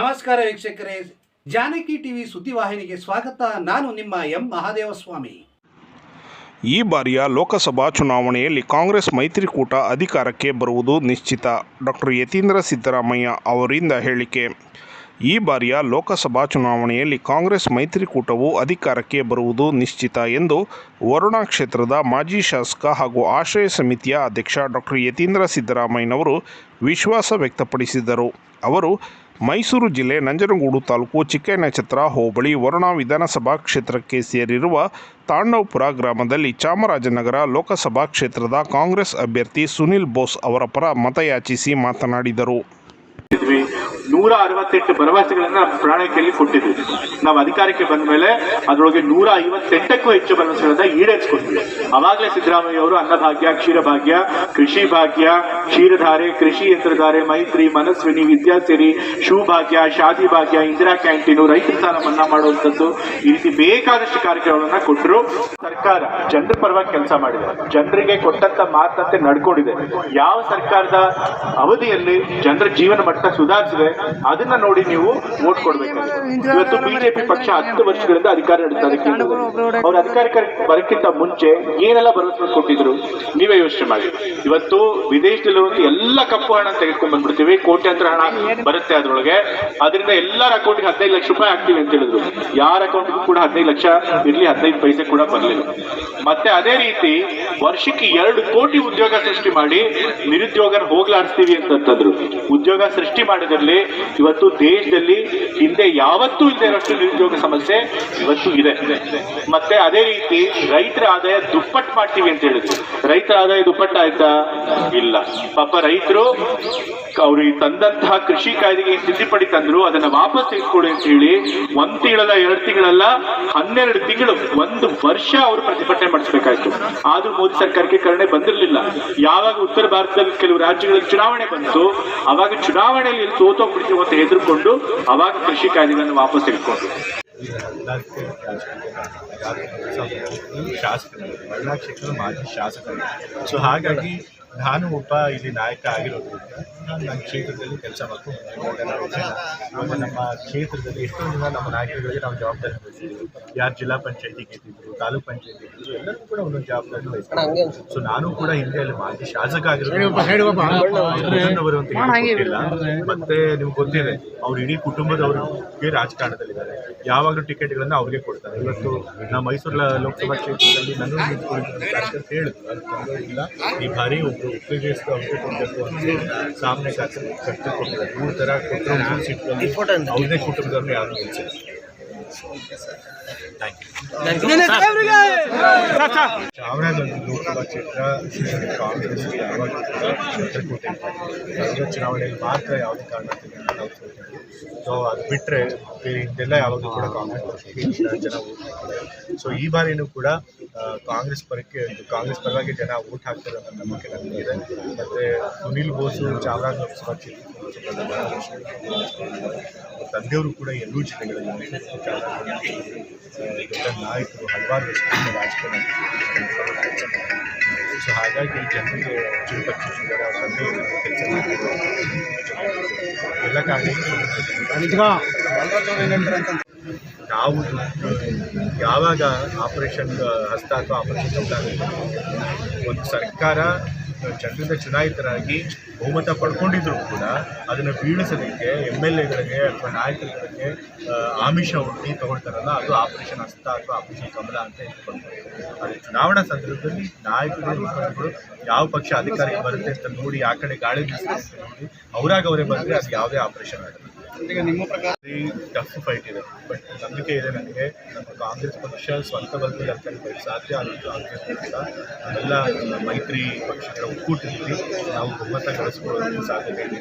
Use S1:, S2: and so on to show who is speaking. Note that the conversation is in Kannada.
S1: ನಮಸ್ಕಾರ ವೀಕ್ಷಕರೇ. ಜಾನಕಿ ಟಿವಿ ಸುದ್ದಿವಾಹಿನಿಗೆ ಸ್ವಾಗತ. ನಾನು ನಿಮ್ಮ ಎಂ ಮಹಾದೇವಸ್ವಾಮಿ.
S2: ಈ ಬಾರಿಯ ಲೋಕಸಭಾ ಚುನಾವಣೆಯಲ್ಲಿ ಕಾಂಗ್ರೆಸ್ ಮೈತ್ರಿಕೂಟ ಅಧಿಕಾರಕ್ಕೆ ಬರುವುದು ನಿಶ್ಚಿತ. ಡಾಕ್ಟರ್ ಯತೀಂದ್ರ ಸಿದ್ದರಾಮಯ್ಯ ಅವರಿಂದ ಹೇಳಿಕೆ. ಈ ಬಾರಿಯ ಲೋಕಸಭಾ ಚುನಾವಣೆಯಲ್ಲಿ ಕಾಂಗ್ರೆಸ್ ಮೈತ್ರಿಕೂಟವು ಅಧಿಕಾರಕ್ಕೆ ಬರುವುದು ನಿಶ್ಚಿತ ಎಂದು ವರುಣಾ ಕ್ಷೇತ್ರದ ಮಾಜಿ ಶಾಸಕ ಹಾಗೂ ಆಶ್ರಯ ಸಮಿತಿಯ ಅಧ್ಯಕ್ಷ ಡಾಕ್ಟರ್ ಯತೀಂದ್ರ ಸಿದ್ದರಾಮಯ್ಯನವರು ವಿಶ್ವಾಸ ವ್ಯಕ್ತಪಡಿಸಿದರು. ಅವರು ಮೈಸೂರು ಜಿಲ್ಲೆ ನಂಜನಗೂಡು ತಾಲೂಕು ಚಿಕ್ಕನಛತ್ರ ಹೋಬಳಿ ವರುಣಾ ವಿಧಾನಸಭಾ ಕ್ಷೇತ್ರಕ್ಕೆ ಸೇರಿರುವ ತಾಂಡವಪುರ ಗ್ರಾಮದಲ್ಲಿ ಚಾಮರಾಜನಗರ ಲೋಕಸಭಾ ಕ್ಷೇತ್ರದ ಕಾಂಗ್ರೆಸ್ ಅಭ್ಯರ್ಥಿ ಸುನಿಲ್ ಬೋಸ್ ಅವರ ಪರ ಮತಯಾಚಿಸಿ ಮಾತನಾಡಿದರು.
S3: ನೂರ ಅರವತ್ತೆಂಟು ಭರವಸೆಗಳನ್ನ ಪ್ರಣಾಳಿಕೆಯಲ್ಲಿ ಕೊಟ್ಟಿದ್ವಿ. ನಾವು ಅಧಿಕಾರಕ್ಕೆ ಬಂದ ಮೇಲೆ ಅದರೊಳಗೆ ನೂರ ಐವತ್ತೆಂಟಕ್ಕೂ ಹೆಚ್ಚು ಭರವಸೆಗಳನ್ನ ಈಡೇರಿಸ್ಕೊಟ್ವಿ. ಅವಾಗಲೇ ಸಿದ್ದರಾಮಯ್ಯ ಅವರು ಅನ್ನಭಾಗ್ಯ, ಕ್ಷೀರಭಾಗ್ಯ, ಕೃಷಿ ಭಾಗ್ಯ, ಕ್ಷೀರಧಾರೆ, ಕೃಷಿ ಯಂತ್ರಧಾರೆ, ಮೈತ್ರಿ, ಮನಸ್ವಿನಿ ವಿದ್ಯಾಸಿರಿ ಶಿವಭಾಗ್ಯ ಶಾದಿ ಭಾಗ್ಯ, ಇಂದಿರಾ ಕ್ಯಾಂಟೀನು, ರೈತರ ಸಾಲ ಮನ್ನಾ ಮಾಡುವಂಥದ್ದು ಈ ರೀತಿ ಬೇಕಾದಷ್ಟು ಕಾರ್ಯಕ್ರಮಗಳನ್ನ ಕೊಟ್ಟರು ಸರ್ಕಾರ ಜನರ ಪರವಾಗಿ ಕೆಲಸ ಮಾಡಿದೆ. ಜನರಿಗೆ ಕೊಟ್ಟಂತ ಮಾತಂತೆ ನಡ್ಕೊಂಡಿದೆ. ಯಾವ ಸರ್ಕಾರದ ಅವಧಿಯಲ್ಲಿ ಜನರ ಜೀವನ ಮಟ್ಟ ಸುಧಾರಿಸಿದೆ ಅದನ್ನ ನೋಡಿ ನೀವು ವೋಟ್ ಕೊಡ್ಬೇಕು ಇವತ್ತು ಬಿಜೆಪಿ ಪಕ್ಷ ಹತ್ತು ವರ್ಷಗಳಿಂದ ಅಧಿಕಾರ ನಡೀತಾ ಇದೆ. ಅವ್ರ ಅಧಿಕಾರಕ್ಕೆ ಬರಕ್ಕಿಂತ ಮುಂಚೆ ಏನೆಲ್ಲ ಭರವಸೆ ಕೊಟ್ಟಿದ್ರು, ನೀವೇ ಯೋಚನೆ ಮಾಡಿ. ಇವತ್ತು ವಿದೇಶದಲ್ಲಿರುವಂತ ಎಲ್ಲ ಕಪ್ಪು ಹಣ ತೆಗೆದುಕೊಂಡ್ ಬಂದ್ಬಿಡ್ತೀವಿ. ಕೋಟ್ಯಂತರ ಹಣ ಬರುತ್ತೆ ಅದ್ರೊಳಗೆ. ಅದರಿಂದ ಎಲ್ಲರ ಅಕೌಂಟ್ಗೆ ಹದಿನೈದು ಲಕ್ಷ ರೂಪಾಯಿ ಹಾಕ್ತೀವಿ ಅಂತ ಹೇಳಿದ್ರು. ಯಾರ ಅಕೌಂಟ್ಗೂ ಕೂಡ ಹದಿನೈದು ಲಕ್ಷ ಇರ್ಲಿ, ಹದಿನೈದು ಪೈಸೆ ಕೂಡ ಬರಲಿಲ್ಲ. ಮತ್ತೆ ಅದೇ ರೀತಿ ವರ್ಷಕ್ಕೆ ಎರಡು ಕೋಟಿ ಉದ್ಯೋಗ ಸೃಷ್ಟಿ ಮಾಡಿ ನಿರುದ್ಯೋಗನ ಹೋಗ್ಲಾಡಿಸ್ತೀವಿ ಅಂತಂತಂದ್ರು. ಉದ್ಯೋಗ ಸೃಷ್ಟಿ ಮಾಡೋದ್ರಲ್ಲಿ ಇವತ್ತು ದೇಶದಲ್ಲಿ ಹಿಂದೆ ಯಾವತ್ತೂ ಇಲ್ಲದೆ ಇರೋಷ್ಟು ನಿರುದ್ಯೋಗ ಸಮಸ್ಯೆ ಇವತ್ತು ಇದೆ. ಮತ್ತೆ ಅದೇ ರೀತಿ ರೈತರ ಆದಾಯ ದುಪ್ಪಟ್ಟು ಮಾಡ್ತೀವಿ ಅಂತ ಹೇಳಿದ್ರು. ರೈತರ ಆದಾಯ ದುಪ್ಪಟ್ಟು ಆಯ್ತಾ ಇಲ್ಲ. ಪಾಪ ರೈತರು ಅವ್ರಿಗೆ ತಂದಂತಹ ಕೃಷಿ ಕಾಯ್ದೆಗೆ ತಿದ್ದುಪಡಿ ತಂದ್ರು, ಅದನ್ನ ವಾಪಸ್ ತೆಗೆದುಕೊಡಿ ಅಂತ ಹೇಳಿ ಒಂದ್ ತಿಂಗಳಲ್ಲ, ಎರಡು ತಿಂಗಳಲ್ಲ, ಹನ್ನೆರಡು ತಿಂಗಳು, ಒಂದು ವರ್ಷ ಅವರು ಪ್ರತಿಭಟನೆ ಮಾಡಿಸ್ಬೇಕಾಯ್ತು. ಆದ್ರೂ ಮೋದಿ ಸರ್ಕಾರಕ್ಕೆ ಕರುಣೆ ಬಂದಿರಲಿಲ್ಲ. ಯಾವಾಗ ಉತ್ತರ ಭಾರತದಲ್ಲಿ ಕೆಲವು ರಾಜ್ಯಗಳಲ್ಲಿ ಚುನಾವಣೆ ಬಂತು, ಅವಾಗ ಚುನಾವಣೆಯಲ್ಲಿ ಸೋತೋಗ್ಬಿಡ್ತೀವಿ ಅಂತ ಹೆದರ್ಕೊಂಡು ಅವಾಗ ಕೃಷಿ ಕಾಯ್ದೆಗಳನ್ನು ವಾಪಸ್ ತೆಗೆದುಕೊಂಡ್ರು.
S4: ಶಾಸಕರು ಮಾಜಿ ಶಾಸಕರು. ಸೊ ಹಾಗಾಗಿ ನಾನು ಒಬ್ಬ ಇಲ್ಲಿ ನಾಯಕ ಆಗಿರೋದ್ರಿಂದ ನಾನು ನನ್ನ ಕ್ಷೇತ್ರದಲ್ಲಿ ಕೆಲಸ ಮಾಡ್ಕೊಂಡು ನಮ್ಮ ನಮ್ಮ ಕ್ಷೇತ್ರದಲ್ಲಿ ಎಷ್ಟೊಂದು ಜನ ನಮ್ಮ ನಾಯಕರುಗಳಿಗೆ ನಾವು ಜವಾಬ್ದಾರಿ ವಹಿಸಿದ್ದೀವಿ. ಯಾರು ಜಿಲ್ಲಾ ಪಂಚಾಯತಿ ಗೆದ್ದಿದ್ರು ತಾಲೂಕ್ ಪಂಚಾಯತಿ ಗೆದ್ದಿದ್ರು ಎಲ್ಲರೂ ಕೂಡ ಒಂದೊಂದು ಜವಾಬ್ದಾರಿ ವಹಿಸಿದ್ರು ಸೊ ನಾನು ಕೂಡ ಹಿಂದೆ ಅಲ್ಲಿ ಮಾಜಿ ಶಾಸಕ ಆಗಿರೋದ್ರಿಂದ ಅಂತ ಗೊತ್ತಿಲ್ಲ. ಮತ್ತೆ ನಿಮ್ಗೆ ಗೊತ್ತಿದೆ ಅವ್ರ ಇಡೀ ಕುಟುಂಬದವರಿಗೆ ರಾಜಕಾರಣದಲ್ಲಿದ್ದಾರೆ. ಯಾವಾಗಲೂ ಟಿಕೆಟ್ಗಳನ್ನು ಅವ್ರಿಗೆ ಕೊಡ್ತಾರೆ. ಇವತ್ತು ನಾವು ಮೈಸೂರು ಲೋಕಸಭಾ ಕ್ಷೇತ್ರದಲ್ಲಿ ನನ್ನ ಹೇಳಿದ್ರು. ಇಲ್ಲ. ಈ ಬಾರಿ ಒಬ್ಬರು ಉಪಯೋಗಿಸ್ತಾ ಅವ್ರಿಗೆ ಕೊಡಬೇಕು ಅಂತ ಸಾಮಾನ್ಯ ಕಾರ್ಯಕರ್ತರು ಕರ್ತ ಕೊಟ್ಟಿದ್ದಾರೆ ಮೂರು ಥರ ಚಾಮರಾಜನಗರ ಲೋಕಸಭಾ ಕ್ಷೇತ್ರ ಚುನಾವಣೆಯಲ್ಲಿ ಮಾತ್ರ ಯಾವುದೇ ಸೋತಿದ್ವಿ ಸೊ ಅದು ಬಿಟ್ಟರೆ ಬೇರೆ ಹಿಂದೆಲ್ಲ ಯಾವಾಗಲೂ ಕೂಡ ಕಾಂಗ್ರೆಸ್ ಜನ ಸೊ ಈ ಬಾರಿನೂ ಕೂಡ ಕಾಂಗ್ರೆಸ್ ಪರಕ್ಕೆ, ಕಾಂಗ್ರೆಸ್ ಪರವಾಗಿ ಜನ ಓಟ್ ಹಾಕ್ತಾರೆ ಅನ್ನೋ ನಂಬಿಕೆ ನನಗಿದೆ ಮತ್ತು ಸುನೀಲ್ ಬೋಸು ಚಾಮರಾಜ ಲೋಕಸಭಾ ಕ್ಷೇತ್ರ ತಂದೆಯವರು ಕೂಡ ಎರಡೂ ಜಿಲ್ಲೆಗಳಲ್ಲಿ ದೊಡ್ಡ ನಾಯಕರು ಹಲವಾರು ವರ್ಷದಿಂದ ರಾಜಕಾರಣ ಸೊ ಹಾಗಾಗಿ ಜನರಿಗೆ ಚಿರು ಪಕ್ಷಿಸಿದ್ದಾರೆ ಅವ್ರ ತಂದೆ ಕೆಲಸ ಎಲ್ಲ ನಾವು ಯಾವಾಗ ಆಪರೇಷನ್ ಹಸ್ತ ಅಥವಾ ಆಪರೇಷನ್ ಒಂದು ಸರ್ಕಾರ ಜನರಿಂದ ಚುನಾಯಿತರಾಗಿ ಬಹುಮತ ಪಡ್ಕೊಂಡಿದ್ರು ಕೂಡ ಅದನ್ನು ಬೀಳಿಸೋದಕ್ಕೆ ಎಂ ಎಲ್ ಎಗಳಿಗೆ ಅಥವಾ ನಾಯಕರುಗಳಿಗೆ ಆಮಿಷ ಹುಟ್ಟಿ ತಗೊಳ್ತಾರಲ್ಲ, ಅದು ಆಪರೇಷನ್ ಹಸ್ತ ಅಥವಾ ಆಪರೇಷನ್ ಕಮಲ ಅಂತ ಇಟ್ಕೊಳ್ತಾರೆ ಅದು ಚುನಾವಣಾ ಸಂದರ್ಭದಲ್ಲಿ ನಾಯಕರು, ಮುಖಂಡರು ಯಾವ ಪಕ್ಷ ಅಧಿಕಾರಕ್ಕೆ ಬರುತ್ತೆ ಅಂತ ನೋಡಿ, ಆ ಕಡೆ ಗಾಳಿ ಬೀಸುತ್ತೆ ಅಂತ ನೋಡಿ ಅವರಾಗ ಅವರೇ ಬಂದರೆ ಅದು ಯಾವುದೇ ಆಪರೇಷನ್ ಆಗಲ್ಲ.
S1: ಈಗ ನಿಮ್ಮ ಪ್ರಕಾರ?
S4: ಟಫ್ ಫೈಟ್ ಇದೆ ಬಟ್ ನಂಬಿಕೆ ಇದೆ ನನಗೆ. ನಮ್ಮ ಕಾಂಗ್ರೆಸ್ ಪಕ್ಷ ಸ್ವಂತ ಬಲದಲ್ಲಿ ಅಧಿಕಾರಿ ಸಾಧ್ಯ ಆಗುತ್ತೆ ಕಾಂಗ್ರೆಸ್ ಪಕ್ಷ ಎಲ್ಲ ಮೈತ್ರಿ ಪಕ್ಷಗಳ ಒಕ್ಕೂಟದಲ್ಲಿ ನಾವು ಬಹುಮತ ಗಳಿಸ್ಕೊಳ್ಳೋದಕ್ಕೆ ಸಾಧ್ಯತೆ ಇದೆ.